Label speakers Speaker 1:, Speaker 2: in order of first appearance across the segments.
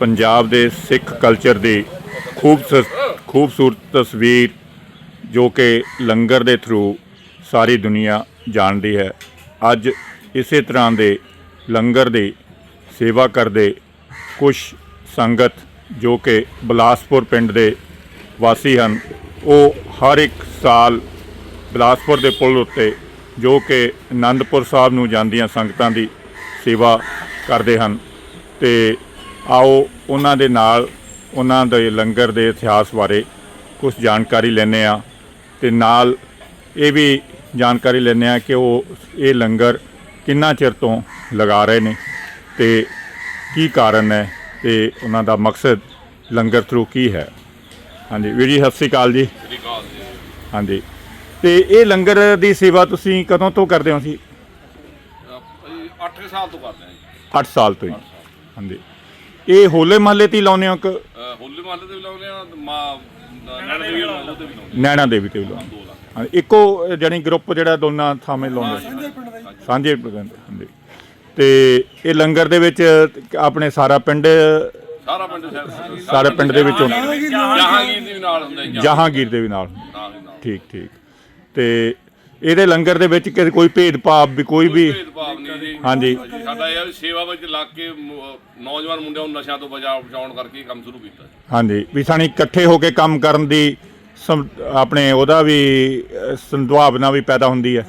Speaker 1: ਪੰਜਾਬ ਦੇ ਸਿੱਖ ਕਲਚਰ ਦੀ ਖੂਬਸੂਰਤ ਖੂਬਸੂਰਤ ਤਸਵੀਰ ਜੋ ਕਿ ਲੰਗਰ ਦੇ ਥਰੂ ਸਾਰੀ ਦੁਨੀਆ ਜਾਣਦੀ ਹੈ। ਅੱਜ ਇਸੇ ਤਰ੍ਹਾਂ ਦੇ ਲੰਗਰ ਦੀ ਸੇਵਾ ਕਰਦੇ ਕੁਝ ਸੰਗਤ ਜੋ ਕਿ ਬਲਾਸਪੁਰ ਪਿੰਡ ਦੇ ਵਾਸੀ ਹਨ, ਉਹ ਹਰ ਇੱਕ ਸਾਲ ਬਿਲਾਸਪੁਰ ਦੇ ਪੁਲ ਉੱਤੇ ਜੋ ਕਿ ਆਨੰਦਪੁਰ ਸਾਹਿਬ ਨੂੰ ਜਾਂਦੀਆਂ ਸੰਗਤਾਂ ਦੀ ਸੇਵਾ ਕਰਦੇ ਹਨ ਤੇ ਆਓ ਉਹਨਾਂ ਦੇ ਨਾਲ ਉਹਨਾਂ ਦੇ ਲੰਗਰ ਦੇ ਇਤਿਹਾਸ ਬਾਰੇ ਕੁਝ ਜਾਣਕਾਰੀ ਲੈਂਦੇ ਆ ਤੇ ਨਾਲ ਇਹ ਵੀ ਜਾਣਕਾਰੀ ਲੈਂਦੇ ਆ ਕਿ ਉਹ ਇਹ ਲੰਗਰ ਕਿੰਨਾ ਚਿਰ ਤੋਂ ਲਗਾ ਰਹੇ ਨੇ ਤੇ ਕੀ ਕਾਰਨ ਹੈ ਤੇ ਉਹਨਾਂ ਦਾ ਮਕਸਦ ਲੰਗਰ ਥਰੂ ਕੀ ਹੈ। ਹਾਂਜੀ ਵੀਰ ਜੀ ਸਤਿ ਸ਼੍ਰੀ ਅਕਾਲ ਜੀ। ਹਾਂਜੀ ਤੇ ਇਹ ਲੰਗਰ ਦੀ ਸੇਵਾ ਤੁਸੀਂ ਕਦੋਂ ਤੋਂ ਕਰਦੇ ਹੋ ਸੀ
Speaker 2: ਅਸੀਂ 8 ਸਾਲ ਤੋਂ ਕਰਦੇ ਹਾਂ ਜੀ।
Speaker 1: 8 ਸਾਲ ਤੋਂ ਹੀ। ਹਾਂਜੀ। ਇਹ ਹੋਲੇ ਮਹੱਲੇ ਤੇ ਹੀ ਲਾਉਂਦੇ ਹੋ ਕਿ?
Speaker 2: ਅਹ ਹੋਲੇ ਮਹੱਲੇ ਤੇ ਵੀ ਲਾਉਂਦੇ ਆ ਮਾਂ ਨੈਣ ਦੇਵੀ ਵਾਲਾ ਉਹਦੇ ਵੀ ਲਾਉਂਦੇ
Speaker 1: ਨੈਣਾ ਦੇਵੀ ਤੇ ਵੀ ਲਾਉਂਦੇ
Speaker 2: ਦੋ ਲੱਖ।
Speaker 1: ਹਾਂ ਇੱਕੋ ਜਾਨੀ ਗਰੁੱਪ ਜਿਹੜਾ ਦੋਨਾਂ ਥਾਵੇਂ ਲਾਉਂਦੇ ਸਾਂਝੇ ਪਿੰਡ ਦੇ ਹਾਂਜੀ। ਤੇ ਇਹ ਲੰਗਰ ਦੇ ਵਿੱਚ ਆਪਣੇ ਸਾਰਾ ਪਿੰਡ
Speaker 2: ਸਾਰਾ ਪਿੰਡ
Speaker 1: ਸਾਰੇ ਪਿੰਡ ਦੇ ਵਿੱਚੋਂ
Speaker 2: ਜਹਾਂਗੀਰ ਦੇ ਵੀ ਨਾਲ ਹੁੰਦਾ ਜੀ।
Speaker 1: ਜਹਾਂਗੀਰ ਦੇ ਵੀ ਨਾਲ।
Speaker 2: ਨਾਲ ਹੀ ਨਾਲ।
Speaker 1: ਠੀਕ ਠੀਕ। ਤੇ ਇਹਦੇ ਲੰਗਰ ਦੇ ਵਿੱਚ ਕਿ- ਕੋਈ ਭੇਦਭਾਵ ਵੀ ਕੋਈ ਵੀ ਹਾਂਜੀ।
Speaker 2: ਸਾਡਾ ਇਹ ਆ ਵੀ ਸੇਵਾ ਵਿੱਚ ਲੱਗ ਕੇ ਮ- ਨੌਜਵਾਨ ਮੁੰਡਿਆਂ ਨੂੰ ਨਸ਼ਿਆਂ ਤੋਂ ਬਚਾਅ ਬਚਾਉਣ ਕਰਕੇ ਇਹ ਕੰਮ ਸ਼ੁਰੂ ਕੀਤਾ। ਜੀ।
Speaker 1: ਹਾਂਜੀ ਵੀ ਸਾਣੀ ਇਕੱਠੇ ਹੋ ਕੇ ਕੰਮ ਕਰਨ ਦੀ ਸਮ- ਆਪਣੇ ਉਹਦਾ ਵੀ ਸੰਭਾਵਨਾ ਵੀ ਪੈਦਾ ਹੁੰਦੀ ਹੈ।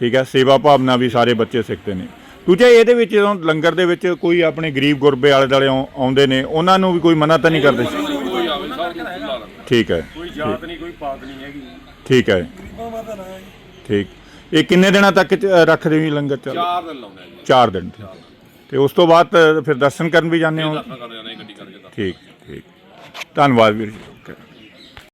Speaker 1: ਠੀਕ ਹੈ ਸੇਵਾ ਭਾਵਨਾ ਵੀ ਸਾਰੇ ਬੱਚੇ ਸਿੱਖਦੇ ਨੇ। ਦੂਜਾ ਇਹਦੇ ਵਿੱਚ ਜਦੋਂ ਲੰਗਰ ਦੇ ਵਿੱਚ ਕੋਈ ਆਪਣੇ ਗਰੀਬ ਗੁਰਬੇ ਵਾਲੇ ਦੁਆਲੇ ਆਉ- ਆਉਂਦੇ ਨੇ ਉਹਨਾਂ ਨੂੰ ਵੀ ਕੋਈ ਮਨਾ ਤਾਂ ਨਹੀਂ ਕਰਦੇ?
Speaker 2: ਕੋਈ ਆਵੇ ਸਭ ਨੂੰ ਖੁੱਲਾ ਲੰਗਰ
Speaker 1: ਠੀਕ ਹੈ।
Speaker 3: ਕੋਈ ਜਾਤ ਨਹੀਂ ਕੋਈ ਪਾਤ ਨਹੀਂ ਹੈਗੀ।
Speaker 1: ਠੀਕ ਹੈ। ਠੀਕ। ਇਹ ਕਿੰਨੇ ਦਿਨਾਂ ਤੱਕ ਚ- ਰੱਖਦੇ ਹੋ ਜੀ ਲੰਗਰ ਚੱਲ
Speaker 2: ਚਾਰ ਦਿਨ ਲਾਉਂਦੇ ਆ ਜੀ।
Speaker 1: 4 ਦਿਨ ਤੇ ਉਸ ਤੋਂ ਬਾਅਦ ਫਿਰ ਦਰਸ਼ਨ ਕਰਨ ਵੀ ਜਾਂਦੇ ਹੋ?
Speaker 2: ਦਰਸ਼ਨ ਕਰਦੇ ਜਾਂਦੇ ਗੱਡੀ ਕਰਕੇ ਦਰਸ਼ਨ
Speaker 1: ਠੀਕ ਠੀਕ। ਧੰਨਵਾਦ ਵੀਰ ਜੀ।